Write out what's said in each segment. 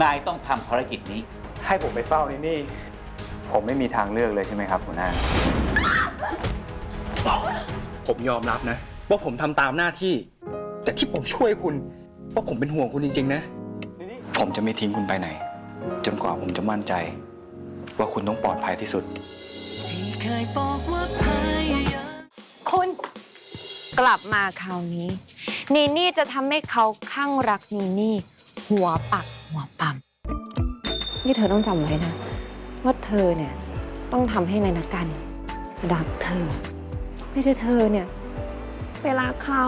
นายต้องทำภารกิจนี้ ให้ผมไปเฝ้านี่นี่ ผมไม่มีทางเลือกเลยใช่ไหมครับหัวหน้า ผมยอมรับนะ ว่าผมทำตามหน้าที่ แต่ที่ผมช่วยคุณเพราะผมเป็นห่วงคุณจริง ๆ นะ ผมจะไม่ทิ้งคุณไปไหน จนกว่าผมจะมั่นใจ ว่าคุณต้องปลอดภัยที่สุดที่เคยบอกว่าพยายามคุณกลับมาคราวนี้ นีนี่จะทำให้เขาข้างรักนีนี่ หัวปักหัวปั๊มนี่เธอต้องจำไว้นะ ว่าเธอเนี่ยต้องทำให้นายนักกันรักเธอ ไม่ใช่เธอเนี่ยไปรักเขา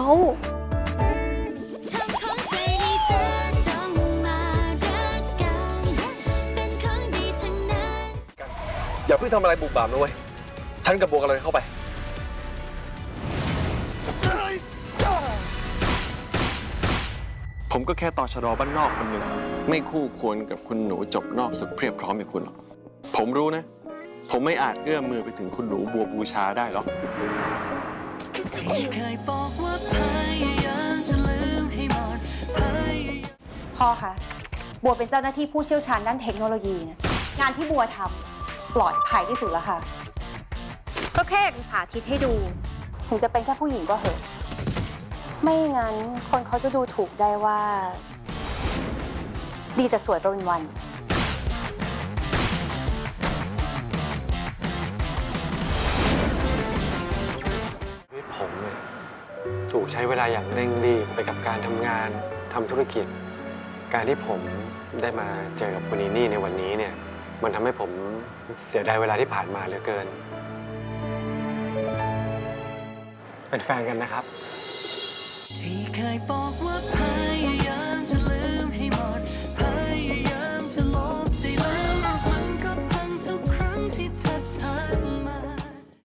ทำของใส่ให้เธอจงมารักกันเป็นของดีทั้งนั้นอย่าเพิ่งทำอะไรบุกบามนะเว้ยฉันกับโบกำลังเข้าไป ผมก็แค่ต่อชะดอบ้านนอกคนหนึ่งไม่คู่ควรกับคุณหนูจบนอกสุดเพรียบพร้อมอย่างคุณหรอกผมรู้นะ ผมไม่อาจเอื้อมมือไปถึงคุณหนูบัวบูชาได้หรอกที่เคยบอกว่าพยายามจะลืมให้หมดพยายามพ่อคะบัวเป็นเจ้าหน้าที่ผู้เชี่ยวชาญด้านเทคโนโลยีนะงานที่บัวทำปลอดภัยที่สุดแล้วค่ะก็แค่อยากจะสาธิตให้ดู ถึงจะเป็นแค่ผู้หญิงก็เหอะ ไม่งั้นคนเขาจะดูถูกได้ว่า ดีแต่สวยไปวัน ชีวิตผมเนี่ยถูกใช้เวลาอย่างเร่งรีบไปกับการทำงานทำธุรกิจ การที่ผมได้มาเจอกับคุณนีนี่ในวันนี้เนี่ย มันทำให้ผมเสียดายเวลาที่ผ่านมาเหลือเกิน เป็นแฟนกันนะครับ ที่เคยบอกว่า